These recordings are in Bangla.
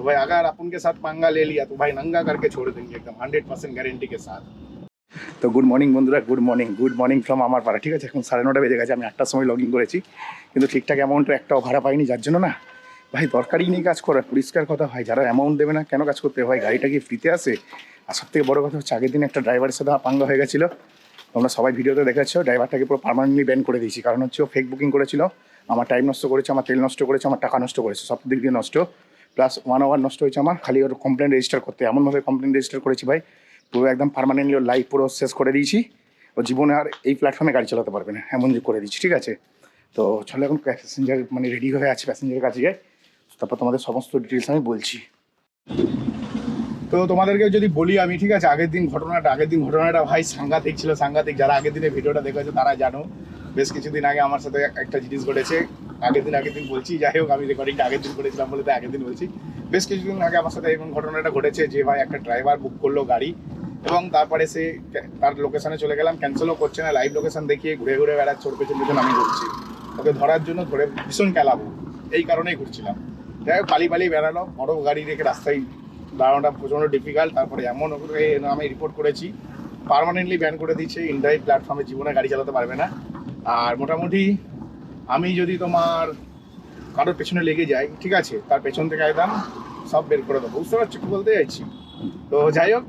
तो भाई अगर अपन के साथ पंगा ले लिया तो भाई नंगा करके छोड़ देंगे एकदम हंड्रेड परसेंट गारंटी के साथ তো গুড মর্নিং বন্ধুরা good morning good morning from আমার পাড়া ঠিক আছে এখন সাড়ে নটা বেজে গেছে আমি আটটার সময় লগ ইন করেছি কিন্তু ঠিকঠাক অ্যামাউন্টের একটাও ভাড়া পাইনি যার জন্য না ভাই দরকারই নেই কাজ করার পরিষ্কার কথা ভাই যারা অ্যামাউন্ট দেবে না কেন কাজ করতে হয় গাড়িটা কি ফ্রিতে আসে আর সব থেকে বড় কথা হচ্ছে আগের দিন একটা ড্রাইভারের সাথে আমার পাঙ্গা হয়ে গেছিলো তোমরা সবাই ভিডিওতে দেখেছো ড্রাইভারটাকে পুরো পার্মানেন্টলি ব্যান করে দিয়েছি কারণ হচ্ছে ও ফেক বুকিং করেছিল আমার টাইম নষ্ট করেছে আমার তেল নষ্ট করেছে আমার টাকা নষ্ট করেছে সব দিক দিয়ে নষ্ট প্লাস ওয়ান আওয়ার নষ্ট হয়েছে আমার, খালি ওর কমপ্লেন রেজিস্টার করতে। এমনভাবে কমপ্লেন রেজিস্টার করেছি ভাই, পুরো একদম পারমানেন্টলি ওর লাইফ পুরো শেষ করে দিয়েছি। ও জীবনে আর এই প্ল্যাটফর্মে গাড়ি চালাতে পারবে না, এমন করে দিচ্ছি ঠিক আছে? তো চলো এখন প্যাসেঞ্জার মানে রেডি হয়ে আছে প্যাসেঞ্জারের কাছে যাই। তারপর তোমাদের সমস্ত ডিটেলস আমি বলছি। তো তোমাদেরকে যদি বলি আমি, ঠিক আছে, আগের দিন ঘটনাটা, আগের দিন ঘটনাটা ভাই সাংঘাতিক ছিল, সাংঘাতিক। যারা আগের দিনে ভিডিওটা দেখেছ তারা জানো। বেশ কিছুদিন আগে আমার সাথে একটা জিনিস ঘটেছে। আগের দিন আগের দিন বলছি, যাই হোক, আমি রেকর্ডিংটা আগের দিন করেছিলাম বলে তো আগের দিন বলছি। বেশ কিছুদিন আগে আমার সাথে এরকম ঘটনাটা ঘটেছে যে ভাই একটা ড্রাইভার বুক করল গাড়ি এবং তারপরে সে তার লোকেশনে চলে গেলাম। ক্যান্সেলও করছে না লাইভ লোকেশন দেখিয়ে ঘুরে ঘুরে বেড়াচ্ছে, ওর পেছন পেছন আমি ঘুরছি। ওকে ধরার জন্য ধরে ভীষণ খেলাবো, এই কারণেই ঘুরছিলাম। যাই হোক, পালি পালি বেড়ালো, বড় গাড়ি রেখে রাস্তায় দাঁড়ানোটা প্রচণ্ড ডিফিকাল্ট তারপরে এমন আমি রিপোর্ট করেছি। পার্মানেন্টলি ব্যান করে দিচ্ছে ইন্ডাইরেক্ট প্ল্যাটফর্মে জীবনে গাড়ি চালাতে পারবে না। আর মোটামুটি আমি যদি তোমার কারোর পেছনে লেগে যাই, ঠিক আছে, তার পেছন থেকে একদম সব বের করে দেবো। বুঝতে পারছ বলতে চাইছি? তো যাই হোক,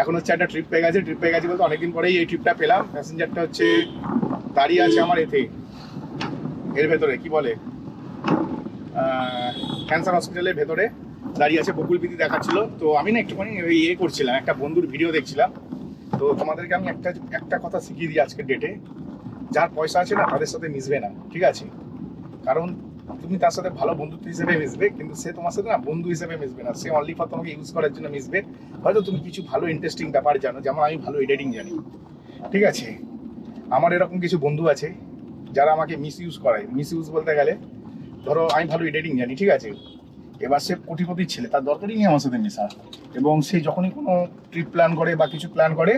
এখন হচ্ছে একটা ট্রিপ পেয়ে গেছে ট্রিপ পেয়ে গেছে বলতে অনেকদিন পরেই এই ট্রিপটা পেলাম। প্যাসেঞ্জারটা হচ্ছে দাঁড়িয়ে আছে আমার এতে, এর ভেতরে, কি বলে? ক্যান্সার হসপিটালের ভেতরে দাঁড়িয়ে আছে, বকুল পিতি দেখাচ্ছিল। তো আমি না একটুখানি ওই ইয়ে করছিলাম, একটা বন্ধুর ভিডিও দেখছিলাম। তো তোমাদেরকে আমি একটা একটা কথা শিখিয়ে দিই আজকের ডেটে যার পয়সা আছে না, তাদের সাথে মিশবে না, ঠিক আছে? কারণ তুমি তার সাথে ভালো বন্ধুত্ব হিসেবে মিশবে, কিন্তু সে তোমার সাথে না বন্ধু হিসেবে মিশবে না। সে অনলি ফর তোমাকে ইউজ করার জন্য মিশবে। হয়তো তুমি কিছু ভালো ইন্টারেস্টিং ব্যাপার জানো, যেমন আমি ভালো এডিটিং জানি, ঠিক আছে? আমার এরকম কিছু বন্ধু আছে, যারা আমাকে মিস ইউজ করায়। মিস ইউজ বলতে গেলে, ধরো আমি ভালো এডিটিং জানি, ঠিক আছে? এবার সে কোটিপতির ছেলে, তার দরকারই নেই আমার সাথে মেশা এবং সে যখনই কোনো ট্রিপ প্ল্যান করে বা কিছু প্ল্যান করে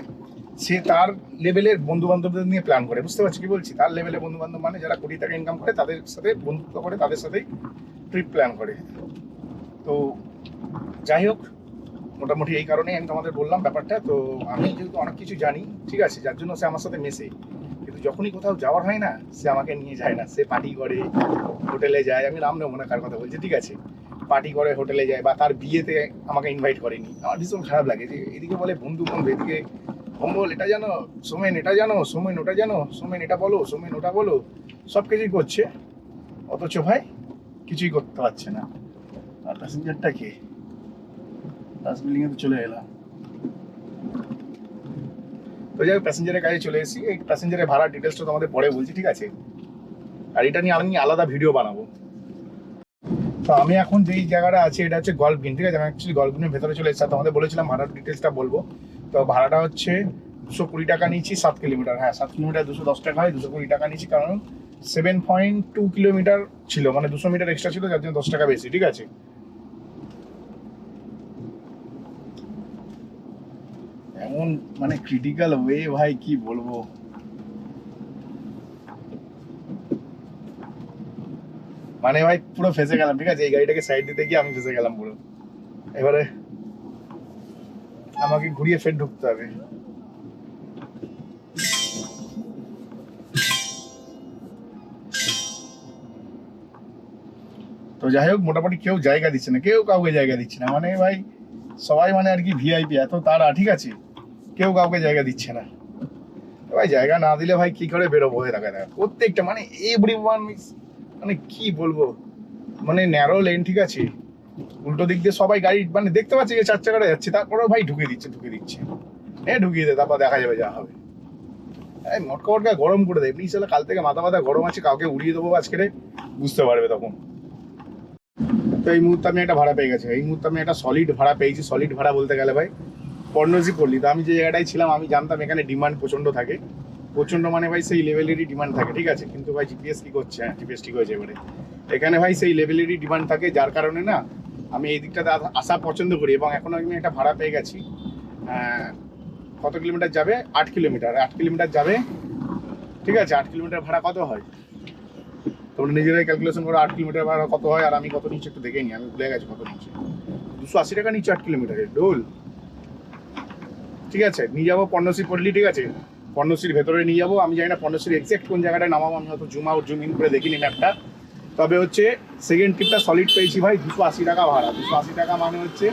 সে তার লেভেলের বন্ধু বান্ধবদের নিয়ে প্ল্যান করে। বুঝতে পারছি কি বলছি? তার লেভেলের বন্ধু বান্ধব মানে যারা কোটি টাকা ইনকাম করে, তাদের সাথে বন্ধুত্ব করে, তাদের সাথেই ট্রিপ প্ল্যান করে। তো যাই হোক, মোটামুটি এই কারণেই আমি তোমাদের বললাম ব্যাপারটা। তো আমি যেহেতু অনেক কিছু জানি, ঠিক আছে, যার জন্য সে আমার সাথে মেশে কিন্তু যখনই কোথাও যাওয়ার হয় না, সে আমাকে নিয়ে যায় না। সে পার্টি করে হোটেলে যায়। আমি নাম নেব না কার কথা বলছি, ঠিক আছে? পার্টি করে হোটেলে যায় বা তার বিয়েতে আমাকে ইনভাইট করেনি। আমার ভীষণ খারাপ লাগে যে এদিকে বলে বন্ধু বন্ধু এদিকে অম্বল, এটা জানো? সোমেন, এটা জানো? সোমেন, ওটা জানো? সোমেন, এটা বলো? সোমেন, ওটা বলো? সব কিছুই করছে। অথচ ভাই, কিছুই করতে পারছে না। আর প্যাসেঞ্জারটা কে? লাস্ট বিল্ডিংয়ে তো চলে এলাম। তো যাই প্যাসেঞ্জারের কাছে চলে এসেছি। এই প্যাসেঞ্জারের ভাড়া ডিটেলসটা তোমাদের পরে বলছি, ঠিক আছে? আর এটা নিয়ে আমি আলাদা ভিডিও বানাবো। তো আমি এখন যেই জায়গাটা আছি, এটা হচ্ছে গল্ফ গ্রিন ঠিক আছে? আমি অ্যাকচুয়ালি গল্ফ গ্রিনের ভেতরে চলে এসেছি। তোমাদের বলেছিলাম, ভাড়ার ডিটেলসটা বলব। তো ভাড়াটা হচ্ছে দুশো কুড়ি টাকা নিচ্ছি সাত কিলোমিটার। হ্যাঁ সাত কিলোমিটার দুশো দশ টাকা হয়, দুশো কুড়ি টাকা নিচ্ছি কারণ সেভেন পয়েন্ট টু কিলোমিটার ছিল মানে দুশো মিটার এক্সট্রা ছিল, যার জন্য দশ টাকা বেশি, ঠিক আছে? এমন মানে ক্রিটিক্যাল ওয়ে ভাই, কি বলব? মানে ভাই, পুরো ফেসে গেলাম, ঠিক আছে? এই গাড়িটাকে সাইড দিতে গিয়ে আমি ফেসে গেলাম পুরো। এবারে আমাকে ঘুরিয়ে ফের ঢুকতে হবে। তো যাই হোক, মোটামুটি কেউ জায়গা দিচ্ছে না, কেউ কাউকে জায়গা দিচ্ছে না। মানে ভাই, সবাই মানে আর কি ভিআইপি এত তারা ঠিক আছে? কেউ কাউকে জায়গা দিচ্ছে না। ভাই, জায়গা না দিলে ভাই কি করে বেরোবো? হয়ে দেখা দেখা, প্রত্যেকটা মানে এভরি ওয়ান মানে কি বলব? মানে ন্যারো লেন ঠিক আছে? উল্টো দিক দিয়ে সবাই গাড়ি মানে দেখতে পাচ্ছি যে চার চাকাটা যাচ্ছে তারপরে ভাই ঢুকিয়ে দিচ্ছে ঢুকিয়ে দিচ্ছে। এ ঢুকিয়ে দে, তারপর দেখা যাবে যা হবে। এই মটকা মটকা গরম করে দেয় এমনি কাল থেকে মাথা মাথা গরম আছে, কাউকে উড়িয়ে দেবো আজকে বুঝতে পারবে তখন। তো এই মুহূর্তে আমি একটা ভাড়া পেয়ে গেছি এই মুহূর্তে আমি একটা সলিড ভাড়া পেয়েছি সলিড ভাড়া বলতে গেলে ভাই পর্ণজি পল্লী। তো আমি যে জায়গাটায় ছিলাম, আমি জানতাম এখানে ডিমান্ড প্রচণ্ড থাকে। প্রচণ্ড মানে ভাই সেই লেভেলেরই ডিমান্ড থাকে, ঠিক আছে? কিন্তু ভাই জিপিএস কি করছে? হ্যাঁ জিপিএস ঠিক হয়েছে এবারে। এখানে ভাই সেই লেভেলেরই ডিমান্ড থাকে, যার কারণে না আমি এই দিকটাতে আসা পছন্দ করি এবং এখন আমি একটা ভাড়া পেয়ে গেছি। কত কিলোমিটার যাবে? আট কিলোমিটার। আট কিলোমিটার যাবে। ঠিক আছে, আট কিলোমিটার ভাড়া কত হয়? তোমরা নিজেরাই ক্যালকুলেশন করো আট কিলোমিটার ভাড়া কত হয় আর আমি কত নিচ্ছি একটু দেখে নিই। আমি ভুলে গেছি কত নিচ্ছি দুশো আশি টাকা নিচ্ছে আট কিলোমিটারের ডোল। ঠিক আছে, নিয়ে যাব পর্ণশ্রী পল্লী, ঠিক আছে? পণ্যশ্রীর ভেতরে নিয়ে যাব। আমি জানি না পর্ণশ্রীর এক্সাক্ট কোন জায়গাটায় নামাবো, আমি হয়তো জুম আউট জুম ইন করে দেখিনি ম্যাপটা তবে হচ্ছে সেকেন্ড ট্রিপটা সলিড পেয়েছি ভাই, দুশো আশি টাকা ভাড়া। দুশো আশি টাকা মানে হচ্ছে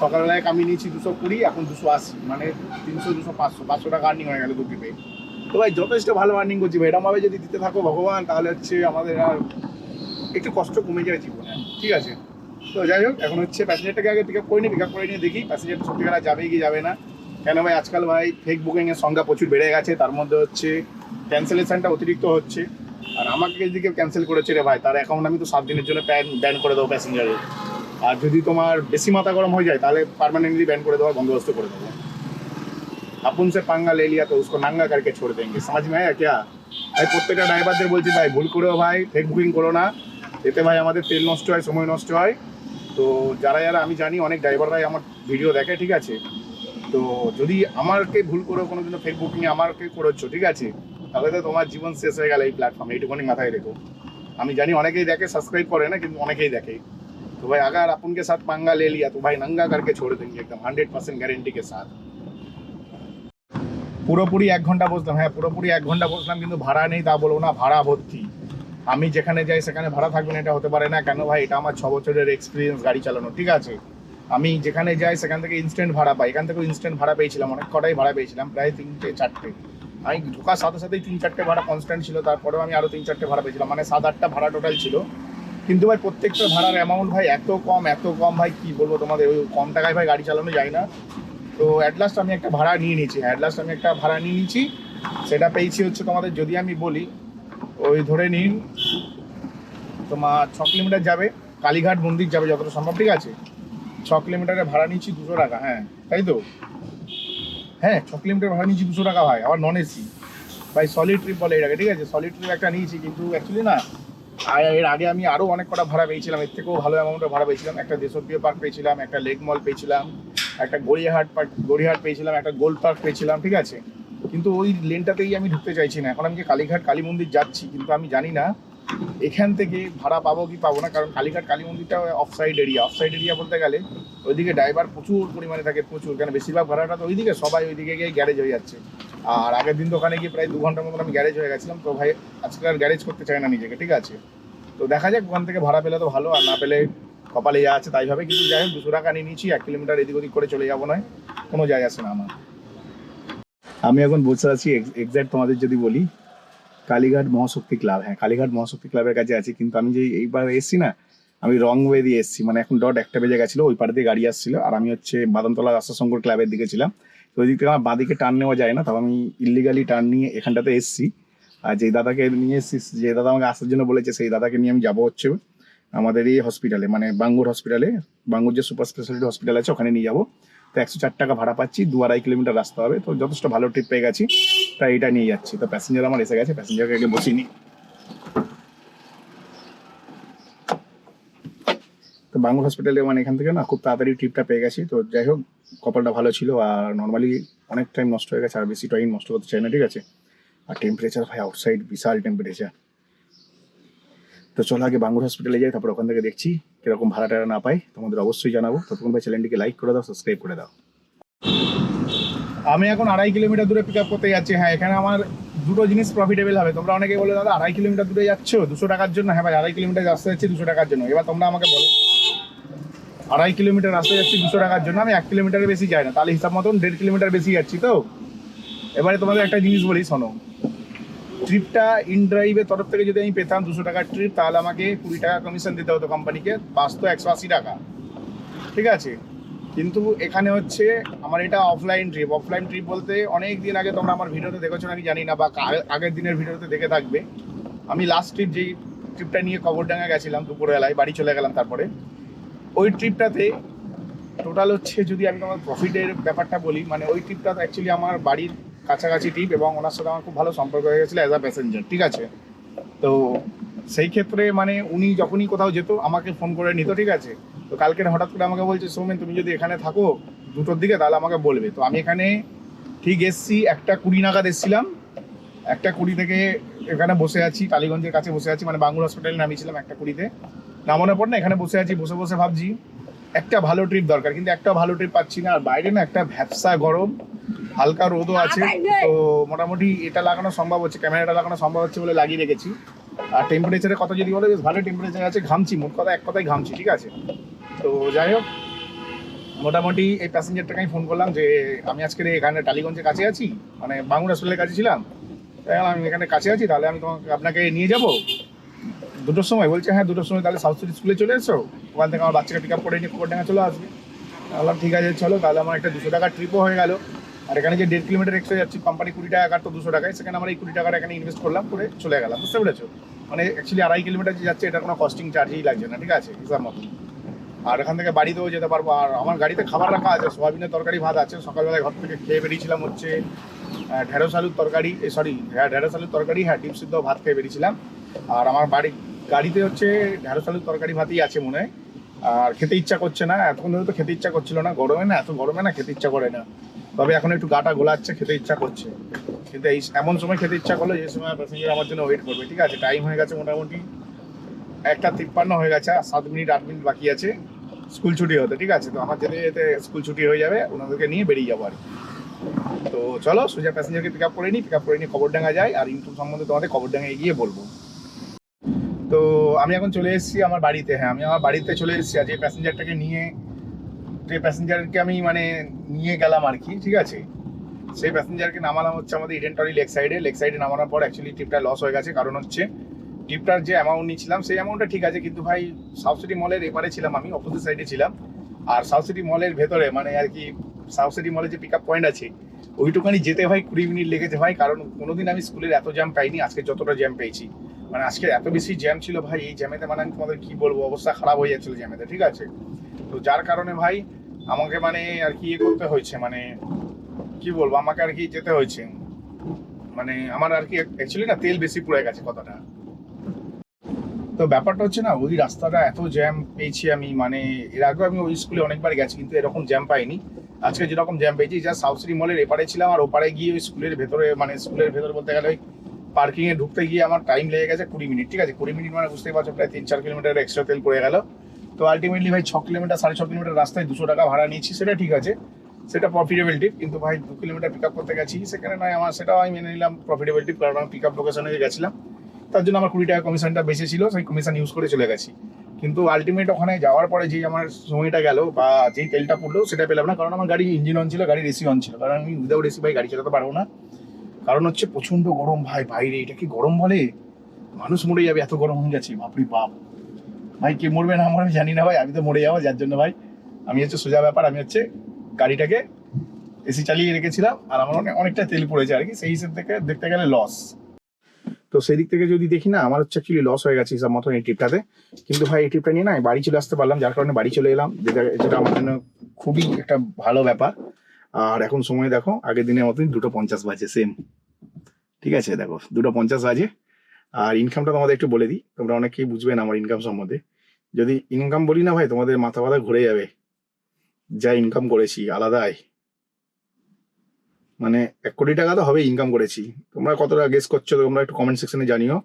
সকালবেলায় আমি নিয়েছি দুশো কুড়ি, এখন দুশো আশি মানে তিনশো, দুশো, পাঁচশো পাঁচশো টাকা আর্নিং হয়ে গেল দু ট্রিপে তো ভাই, যথেষ্ট ভালো আর্নিং করছি ভাই, এরমভাবে যদি দিতে থাকো ভগবান, তাহলে হচ্ছে আমাদের আর একটু কষ্ট কমে যায় জীবনে। ঠিক আছে? তো যাই হোক, এখন হচ্ছে প্যাসেঞ্জারটাকে আগে পিক আপ করে নিই পিক আপ করে নিয়ে দেখি প্যাসেঞ্জার সত্যিকার যাবে কি যাবে না। কেন ভাই, আজকাল ভাই ফেক বুকিংয়ের সংখ্যা প্রচুর বেড়ে গেছে, তার মধ্যে হচ্ছে ক্যান্সেলেশনটা অতিরিক্ত হচ্ছে। আর আমাকে যদি কেউ ক্যান্সেল করেছে রে ভাই তার অ্যাকাউন্ট আমি তো সাত দিনের জন্য প্যান ব্যান করে দেবো প্যাসেঞ্জারের আর যদি তোমার বেশি মাথা গরম হয়ে যায় তাহলে পার্মানেন্টলি ব্যান করে দেওয়ার বন্দোবস্ত করে দেবো अपन से पंगा ले लिया तो उसको नंगा करके छोड़ देंगे समझ में आया क्या ভাই প্রত্যেকটা ড্রাইভারদের বলছি ভাই ভুল করেও ভাই ফেক বুকিং করো না এতে ভাই আমাদের তেল নষ্ট হয় সময় নষ্ট হয় তো যারা যারা আমি জানি অনেক ড্রাইভাররাই আমার ভিডিও দেখে ঠিক আছে তো যদি আমাকে ভুল করে কোনো দিনও ফেক বুকিং আমাকে করেছো ঠিক আছে তাহলে তো তোমার জীবন শেষ হয়ে গেল এই প্ল্যাটফর্মে এইটুকুনি মাথায় রেখো আমি জানি অনেকেই দেখে সাবস্ক্রাইব করে না কিন্তু অনেকেই দেখে तो भाई अगर अपन के साथ पंगा ले लिया तो भाई नंगा करके छोड़ देंगे एकदम हंड्रेड परसेंट गारंटी के साथ পুরোপুরি এক ঘন্টা বসলাম হ্যাঁ পুরোপুরি এক ঘন্টা বসলাম কিন্তু ভাড়া নেই তা বলবো না ভাড়া ভর্তি আমি যেখানে যাই সেখানে ভাড়া থাকবে না এটা হতে পারে না কেন ভাই এটা আমার ছ বছরের এক্সপিরিয়েন্স গাড়ি চালানো ঠিক আছে আমি যেখানে যাই সেখান থেকে ইনস্ট্যান্ট ভাড়া পাই এখান থেকেও ইনস্ট্যান্ট ভাড়া পেয়েছিলাম অনেক কটাই ভাড়া পেয়েছিলাম প্রায় তিনটে চারটে আমি ঢোকার সাথে সাথেই তিন চারটে ভাড়া কনস্ট্যান্ট ছিল, তারপরেও আমি আরও তিন চারটে ভাড়া পেয়েছিলাম মানে সাত আটটা ভাড়া টোটাল ছিল। কিন্তু ভাই প্রত্যেকটা ভাড়ার অ্যামাউন্ট ভাই এত কম এত কম ভাই, কি বলব তোমাদের, ওই কম টাকায় ভাই গাড়ি চালানো যায় না। তো অ্যাট লাস্ট আমি একটা ভাড়া নিয়ে নিয়েছি অ্যাট লাস্ট আমি একটা ভাড়া নিয়ে নিয়েছি, সেটা পেয়েছি হচ্ছে তোমাদের, যদি আমি বলি, ওই ধরে নিন, তোমার ছ কিলোমিটার যাবে, কালীঘাট মন্দির যাবে, যতটা সম্ভব, ঠিক আছে? ছ কিলোমিটারে ভাড়া নিচ্ছি দুশো টাকা হ্যাঁ তাই তো? হ্যাঁ ছ কিলোমিটার ভাড়া নিচ্ছি দুশো টাকা ভাই, আবার নন এসি ভাই সলিড ট্রিপ বলে এটাকে, ঠিক আছে? সলিড ট্রিপ একটা নিয়েছি, কিন্তু অ্যাকচুয়ালি না আর এর আগে আমি আরও অনেক কটা ভাড়া পেয়েছিলাম, এর থেকেও ভালো অ্যামাউন্টের ভাড়া পেয়েছিলাম। একটা দেশপ্রিয় পার্ক পেয়েছিলাম, একটা লেক মল পেয়েছিলাম, একটা গড়িয়াহাট পার্ক গড়িয়াহাট পেয়েছিলাম, একটা গোল্ড পার্ক পেয়েছিলাম, ঠিক আছে? কিন্তু ওই লেনটাতেই আমি ঢুকতে চাইছি না। এখন আমি যে কালীঘাট কালী মন্দির যাচ্ছি, কিন্তু আমি জানি না এখান থেকে ভাড়া পাবো কি পাবো না, কারণ কালীঘাট কালী মন্দিরটা off side area off side area বলতে গেলে ওইদিকে ড্রাইভার প্রচুর পরিমাণে থাকে, প্রচুর কারণ বেশিরভাগ ভাড়াটা তো ওইদিকে, সবাই ওইদিকে গিয়ে গ্যারেজ হয়ে যাচ্ছে। আর আগের দিন ওখানে গিয়ে প্রায় দু ঘণ্টার মতন আমি গ্যারেজ হয়ে গেছিলাম, তো ভাই আজকে আর গ্যারেজ করতে চাই না নিজেকে, ঠিক আছে? তো দেখা যাক, ওখান থেকে ভাড়া পেলে তো ভালো, আর না পেলে কপালে যা আছে তাই ভাবে, কিন্তু যাই হোক, দুশো টাকা নিয়ে নিয়েছি, এক কিলোমিটার এদিক ওদিক করে চলে যাব, নয় কোনো যায় আসে না আমার। আমি এখন বসে আছি এক্সাক্ট তোমাদের যদি বলি কালীঘাট মহাশক্তি ক্লাব হ্যাঁ কালীঘাট মহাশক্তি ক্লাবের কাছে আছি, কিন্তু আমি যে এইবার এসছি না, আমি রং ওয়ে দিয়ে এসছি মানে এখন ডট একটা বেজে গেছিল, ওই পাড়ে দিয়ে গাড়ি আসছিল, আর আমি হচ্ছে বাদামতলা রাস্তাশঙ্কর ক্লাবের দিকে ছিলাম। তো ওই দিক থেকে আমার বাঁদিকে টার্ন নেওয়া যায় না, তবে আমি ইলিগালি টার্ন নিয়ে এখানটাতে এসছি। আর যে দাদাকে নিয়ে এসছি যে দাদা আমাকে আসার জন্য বলেছে, সেই দাদাকে নিয়ে আমি যাব হচ্ছে আমাদের এই হসপিটালে মানে বাঙ্গুর হসপিটালে বাঙ্গুর যে সুপার স্পেশালিটি হসপিটাল আছে, ওখানে নিয়ে যাব। তো একশো চার টাকা ভাড়া পাচ্ছি, দু আড়াই কিলোমিটার রাস্তা হবে, তো যথেষ্ট ভালো ট্রিপ পেয়ে গেছি। এটা নিয়ে যাচ্ছি। তো প্যাসেঞ্জার আমার এসে গেছে প্যাসেঞ্জারকে আগে বসিনি তো বাঙ্গুর হসপিটালে মানে এখান থেকে না খুব তাড়াতাড়ি ট্রিপটা পেয়ে গেছি। তো যাই হোক, কপালটা ভালো ছিল আর নর্মালি অনেক টাইম নষ্ট হয়ে গেছে, আর বেশি টাইম নষ্ট করতে চাই না, ঠিক আছে? আর টেম্পারেচার ভাই আউটসাইড বিশাল টেম্পারেচার তো চলো আগে বাঙ্গুর হসপিটালে যাই, তারপর ওখান থেকে দেখছি কীরকম ভাড়া টাড়া না পাই। তোমাদের অবশ্যই জানাব। ততক্ষণ ভাই চ্যানেলটিকে লাইক করে দাও সাবস্ক্রাইব করে দাও। আমি এখন আড়াই কিলোমিটার দূরে পিক আপ করতে যাচ্ছি। হ্যাঁ এখানে আমার দুটো জিনিস প্রফিটেবল হবে। তোমরা অনেকে বলে, দাদা, আড়াই কিলোমিটার দূরে যাচ্ছ? দুশো টাকার জন্য? হ্যাঁ ভাই, আড়াই কিলোমিটার রাস্তা যাচ্ছি দুশো টাকার জন্য। এবার তোমরা আমাকে বলো, আড়াই কিলোমিটার রাস্তা যাচ্ছি দুশো টাকার জন্য? আমি এক কিলোমিটারের বেশি যাই না। তাহলে হিসাব মতন দেড় কিলোমিটার বেশি যাচ্ছি তো? এবারে তোমাদের একটা জিনিস বলি, শোনো। ট্রিপটা ইন ড্রাইভের তরফ থেকে যদি আমি পেতাম দুশো টাকার ট্রিপ তাহলে আমাকে কুড়ি টাকা কমিশন দিতে হতো কোম্পানিকে তো একশো আশি টাকা। ঠিক আছে? কিন্তু এখানে হচ্ছে আমার এটা অফলাইন ট্রিপ অফলাইন ট্রিপ বলতে অনেক দিন আগে তোমরা আমার ভিডিওতে দেখেছ নাকি জানি না, বা আগের দিনের ভিডিওতে দেখে থাকবে। আমি লাস্ট ট্রিপ যেই ট্রিপটা নিয়ে কবরডাঙ্গা গেছিলাম দুপুরবেলায়, বাড়ি চলে গেলাম তারপরে, ওই ট্রিপটাতে টোটাল হচ্ছে যদি আমি তোমার প্রফিটের ব্যাপারটা বলি মানে ওই ট্রিপটা তো অ্যাকচুয়ালি আমার বাড়ির কাছাকাছি ট্রিপ এবং ওনার সাথে আমার খুব ভালো সম্পর্ক হয়ে গেছিল অ্যাজ আ প্যাসেঞ্জার ঠিক আছে? তো সেই ক্ষেত্রে মানে উনি যখনই কোথাও যেত আমাকে ফোন করে নিত ঠিক আছে? তো কালকে হঠাৎ করে আমাকে বলছে সৌমেন তুমি যদি এখানে থাকো দুটোর দিকে তাহলে আমাকে বলবে। তো আমি এখানে ঠিক এসছি একটা কুড়ি নাগাদ এসছিলাম। একটা কুড়ি থেকে এখানে বসে আছি টালিগঞ্জের কাছে বসে আছি মানে বাঙ্গুর হসপিটালে নামিয়েছিলাম একটা কুড়িতে। নামানোর পর না এখানে বসে আছি বসে বসে ভাবছি একটা ভালো ট্রিপ দরকার। কিন্তু একটা ভালো ট্রিপ পাচ্ছি না। আর বাইরে না একটা ভ্যাপসা গরম হালকা রোদও আছে। তো মোটামুটি এটা লাগানো সম্ভব হচ্ছে ক্যামেরাটা লাগানো সম্ভব হচ্ছে বলে লাগিয়ে রেখেছি। আর টেম্পারেচারে কথা যদি বলে, বেশ ভালো টেম্পারেচার আছে, ঘামছি, মোট কথা এক কথায় ঘামছি, ঠিক আছে? তো যাই হোক, মোটামুটি এই প্যাসেঞ্জারটাকে আমি ফোন করলাম যে, আমি আজকে এখানে টালিগঞ্জের কাছে আছি মানে বাংলা স্কুলের কাছে ছিলাম। তাই আমি এখানে কাছে আছি, তাহলে আমি তোমাকে, আপনাকে নিয়ে যাব? দুটোর সময় বলছে হ্যাঁ দুটোর সময় তাহলে সাউথ সিটি স্কুলে চলে এসো। ওখান থেকে আমার বাচ্চাকে পিক আপ করে নিয়ে কোকরডাঙ্গা চলে আসবে। বললাম, ঠিক আছে, চলো, তাহলে আমার একটা দুশো টাকার ট্রিপও হয়ে গেল। আর এখানে যে দেড় কিলোমিটার এক্সট্রা যাচ্ছি কোম্পানি কুড়ি টাকা কাটতো দুশো টাকায়, সেখানে আমরা এই কুড়ি টাকাটা এখানে ইনভেস্ট করলাম, করে চলে গেলাম। বুঝতে পেরেছ? মানে অ্যাকচুয়ালি আড়াই কিলোমিটার যে যাচ্ছে এটা কোনো কস্টিং চার্জই লাগছে না, ঠিক আছে? হিসাব মতো আর এখান থেকে বাড়িতেও যেতে পারব। আর আমার গাড়িতে খাবার রাখা আছে, সোয়াবিনের তরকারি, ভাত আছে। সকালবেলায় ঘর থেকে খেয়ে বেরিয়েছিলাম হচ্ছে ঢেঁড়স আলুর তরকারি সরি হ্যাঁ ঢেঁড়স আলুর তরকারি হ্যাঁ ডিম সিদ্ধ ভাত খেয়ে বেরিয়েছিলাম। আর আমার বাড়ি গাড়িতে হচ্ছে ঢেঁড়স আলুর তরকারি, ভাতই আছে মনে হয়। আর খেতে ইচ্ছা করছে না, এতক্ষণ ধরে তো খেতে ইচ্ছা করছিল না, গরমে না, এত গরমে না খেতে ইচ্ছা করে না। তবে এখন একটু গাটা গোলাচ্ছে, খেতে ইচ্ছা করছে। কিন্তু এই এমন সময় খেতে ইচ্ছা করল যে সময় প্যাসেঞ্জার আমার জন্য ওয়েট করবে, ঠিক আছে? টাইম হয়ে গেছে মোটামুটি। একটা তিপ্পান্ন হয়ে গেছে, আর সাত মিনিট, আট মিনিট বাকি আছে। স্কুল ছুটি হতে, ঠিক আছে? তো আমার যেতে যেতে স্কুল ছুটি হয়ে যাবে, ওনাদেরকে নিয়ে বেরিয়ে যাব আর। তো চলো, সোজা প্যাসেঞ্জারকে পিক আপ করে নিই পিক আপ করে নিয়ে খবরডাঙ্গা যাই, আর ইনকাম সম্বন্ধে তোমাদের খবরডাঙ্গায় গিয়ে বলব। তো আমি এখন চলে এসেছি আমার বাড়িতে হ্যাঁ আমি আমার বাড়িতে চলে এসেছি আর যে প্যাসেঞ্জারটাকে নিয়ে যে প্যাসেঞ্জারকে আমি মানে নিয়ে গেলাম আর কি, ঠিক আছে? সেই প্যাসেঞ্জারকে নামালাম হচ্ছে আমাদের ইডেন্টরি লেক সাইডে লেক সাইডে নামানোর পর অ্যাকচুয়ালি ট্রিপটা লস হয়ে গেছে। কারণ হচ্ছে ট্রিপটার যে অ্যামাউন্ট নিয়েছিলাম সেই অ্যামাউন্টটা ঠিক আছে। কিন্তু ভাই সাউথ সিটি মলের এপারে ছিলাম আমি অপোজিট সাইডে ছিলাম। আর সাউথ সিটি মলের ভেতরে মানে আর কি সাউথ সিটি মলের যে পিক আপ পয়েন্ট আছে ওইটুখানি যেতে ভাই কুড়ি মিনিট লেগেছে। ভাই, কারণ কোনোদিন আমি স্কুলের এত জ্যাম পাইনি, আজকে যতটা জ্যাম পেয়েছি। মানে আজকে এত বেশি জ্যাম ছিল ভাই, এই জ্যামেতে মানে আমি তোমাদের কি বলব, অবস্থা খারাপ হয়ে যাচ্ছিল জ্যামেতে ঠিক আছে? তো যার কারণে ভাই, আমাকে মানে আর কি ইয়ে করতে হয়েছে মানে কি বলব, আমাকে আর কি যেতে হয়েছে। মানে আমার আর কি অ্যাকচুয়ালি না তেল বেশি পুড়ে গেছে কথাটা। তো ব্যাপারটা হচ্ছে না, ওই রাস্তাটা এত জ্যাম পেয়েছি আমি মানে এর আগেও আমি ওই স্কুলে অনেকবার গেছি, কিন্তু এরকম জ্যাম পাইনি। আজকে যেরকম জ্যাম পেয়েছি, যা সাউথ সিটি মলের এপারে ছিলাম আর ওপারে গিয়ে ওই স্কুলের ভেতরে মানে স্কুলের ভেতরে বলতে গেলে ওই পার্কিং এ ঢুকতে গিয়ে আমার টাইম লেগে গেছে কুড়ি মিনিট ঠিক আছে? কুড়ি মিনিট মানে বুঝতেই পারছ, প্রায় তিন চার কিলোমিটার এক্সট্রা তেল পড়ে গেল। তো আলটিমেটলি ভাই, ছ কিলোমিটার সাড়ে ছ কিলোমিটার রাস্তায় দুশো টাকা ভাড়া নিয়েছি, সেটা ঠিক আছে। সেটা প্রফিটেবল কিন্তু ভাই, দু কিলোমিটার পিক আপ করতে গেছি, সেখানে নয়, আমার সেটাও আমি মেনে নিলাম প্রফিটেবল কারণ আমি পিক আপ লোকেশনে গেছিলাম। তার জন্য আমার কুড়ি টাকা কমিশনটা বেশি ছিল, সেই কমিশন ইউজ করে চলে গেছি। কিন্তু আলটিমেট ওখানে যাওয়ার পরে যেই আমার সময়টা গেল বা যেই তেলটা পড়ল, সেটা পেলাম না। কারণ আমার গাড়ি ইঞ্জিন অন ছিল গাড়ির এসি অন ছিল। কারণ আমি উইদাউট এসি ভাই গাড়ি চালাতে পারব না। কারণ হচ্ছে প্রচণ্ড গরম। ভাই, বাইরে এটা কি গরম বলে? মানুষ মরে যাবে, এত গরম হয়ে গেছে বাপরি বাপ। ভাই, কে মরবে না মরবে জানি না ভাই, আমি তো মরে যাব যার জন্য ভাই। আমি হচ্ছে সোজা ব্যাপার, আমি হচ্ছে গাড়িটাকে এসি চালিয়ে রেখেছিলাম। আর আমার অনেক অনেকটা তেল পড়েছে আর কি। সেই হিসেব থেকে দেখতে গেলে লস তো সেই দিক থেকে যদি দেখি না, আমার হচ্ছে অ্যাকচুয়ালি লস হয়ে গেছে হিসাব মতন এই ট্রিপটাতে কিন্তু ভাই, এই ট্রিপটা নিয়ে না বাড়ি চলে আসতে পারলাম, যার কারণে বাড়ি চলে এলাম, যেটা যেটা আমার জন্য খুবই একটা ভালো ব্যাপার। আর এখন সময় দেখো, আগের দিনের মতন দুটো পঞ্চাশ বাজে সেম ঠিক আছে, দেখো, দুটো পঞ্চাশ বাজে। আর ইনকামটা তোমাদের একটু বলে দিই, তোমরা অনেকেই বুঝবে না আমার ইনকাম সম্বন্ধে। যদি ইনকাম বলি না ভাই, তোমাদের মাথা মাথা ঘুরে যাবে। যা ইনকাম করেছি, আলাদাই। মানে এক কোটি টাকা তো হবে ইনকাম করেছি। তোমরা কতটা গেস করছ, তোমরা একটু কমেন্ট সেকশনে জানিও।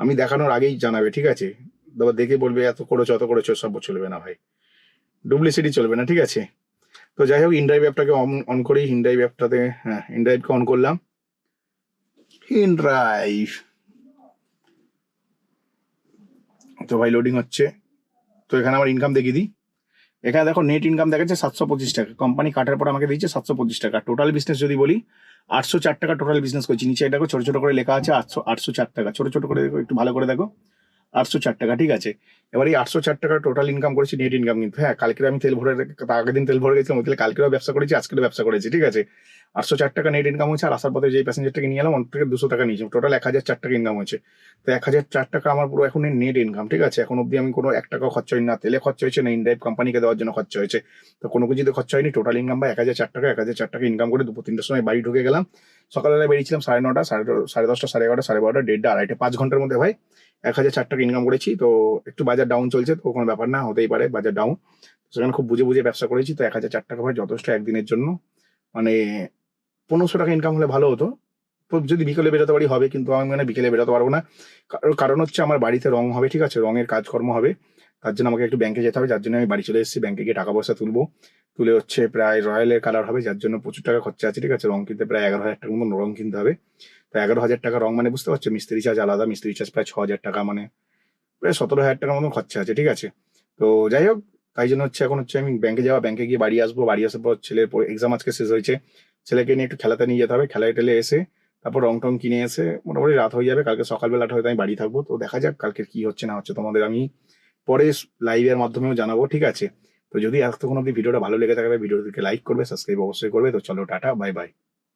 আমি দেখানোর আগেই জানাবে, ঠিক আছে? তারপর দেখে বলবে, এত করেছ, অত করেছ, সব চলবে না ভাই। ডুপ্লিসিটি চলবে না, ঠিক আছে? তো যাই হোক ইনড্রাইভ অ্যাপটাকে অন অন করি ইনড্রাইভ অ্যাপটাতে হ্যাঁ ইনড্রাইভকে অন করলাম। ইনড্রাইভ তো ভাই লোডিং হচ্ছে। তো এখানে আমার ইনকাম দেখিয়ে দিই। এখানে দেখো নেট ইনকাম দেখাচ্ছে সাতশো পঁচিশ টাকা। কোম্পানি কাটার পর আমাকে দিয়েছে সাতশো পঁচিশ টাকা। টোটাল বিজনেস যদি বলি, আটশো চার টাকা টোটাল বিজনেস করছি। নিচে এটা ছোট ছোট করে লেখা আছে, আটশো আটশো চার টাকা। ছোট ছোট করে দেখো, একটু ভালো করে দেখো। আটশো চার টাকা, ঠিক আছে? এবার এই আটশো চার টাকা টোটাল ইনকাম করেছি নেট ইনকাম কিন্তু। হ্যাঁ কালকে আমি তেল ভরে আগের দিন তেল ভরে গেছিলাম তেলে কালকেও ব্যবসা করেছি আজকেও ব্যবসা করেছি, ঠিক আছে? আটশো চার টাকা নেট ইনকাম হয়েছে, আর আসার পথে যে প্যাসেঞ্জারটাকে নিয়ে এলাম অন্য থেকে দুশো টাকা নিয়েছি টোটাল এক হাজার চার টাকা ইনকাম হয়েছে। তো এক হাজার চার টাকা আমার পুরো এখন নেট ইনকাম ঠিক আছে? এখন অব্দি আমি কোনো এক টাকা খরচ হয়নি না তেলে খরচ হয়েছে, না ইনডাইভ কোম্পানিকে দেওয়ার জন্য খরচ হয়েছে। তো কোনো কিছুতে খরচ হয়নি টোটাল ইনকাম বা এক হাজার চার টাকা, এক হাজার চার টাকা ইনকাম করে দুপুর তিনটার সময় বাড়ি ঢুকে গেলাম। সকালবেলা বেরিয়েছিলাম সাড়ে নটা, সাড়ে সাড়ে দশটা, সাড়ে এগারোটা, সাড়ে বারোটা, দেড়টা, আড়াইটে, পাঁচ ঘণ্টার মধ্যে ভাই এক হাজার চার টাকা ইনকাম করেছি। তো একটু বাজার ডাউন চলছে, তো কোনো ব্যাপার না, হতেই পারে বাজার ডাউন সেখানে খুব বুঝে বুঝে ব্যবসা করেছি, তো এক হাজার চার টাকা ভাই যথেষ্ট একদিনের জন্য। মানে পনেরোশো টাকা ইনকাম হলে ভালো হতো। যদি বিকেলে বেরোতে পারি হবে, কিন্তু আমি মানে বিকেলে বেরোতে পারব না। কার- কারণ হচ্ছে আমার বাড়িতে রং হবে, ঠিক আছে? রঙের কাজকর্ম হবে। তার জন্য আমাকে একটু ব্যাংকে যেতে হবে, যার জন্য আমি বাড়ি চলে এসেছি। ব্যাংকে গিয়ে টাকা পয়সা তুলবো। তুলে হচ্ছে প্রায় রয়্যালের কালার হবে, যার জন্য প্রচুর টাকা খরচা আছে, ঠিক আছে? রং কিনতে প্রায় এগারো হাজার টাকার মতন রং কিনতে হবে। তো এগারো হাজার টাকা রং মানে বুঝতে পারছ? মিস্ত্রি চার্জ আলাদা, মিস্ত্রি চার্জ প্রায় ছ হাজার টাকা মানে প্রায় সতেরো হাজার টাকার মতন খরচা আছে, ঠিক আছে? তো যাই হোক, তাই জন্য হচ্ছে এখন হচ্ছে আমি ব্যাংকে যাওয়া ব্যাংকে গিয়ে বাড়ি আসব। বাড়ি আসার পর ছেলের এক্সাম আজকে শেষ হয়েছে। ছেলেকে নিয়ে একটু খেলাতে নিয়ে যেতে হবে। খেলায় টেলে এসে তারপর রং টং কিনে এসে মোটামুটি রাত হয়ে যাবে। কালকে সকালবেলাটা হয়তো আমি বাড়ি থাকব। তো দেখা যাক কালকে কি হচ্ছে না হচ্ছে তোমাদের আমি পরে লাইভের মাধ্যমেও জানাব, ঠিক আছে? তো যদি এতক্ষণ অব্দি ভিডিওটা ভালো লেগে থাকে, ভিডিওটিকে লাইক করবে সাবস্ক্রাইব অবশ্যই করবে। তো চলো, টাটা বাই বাই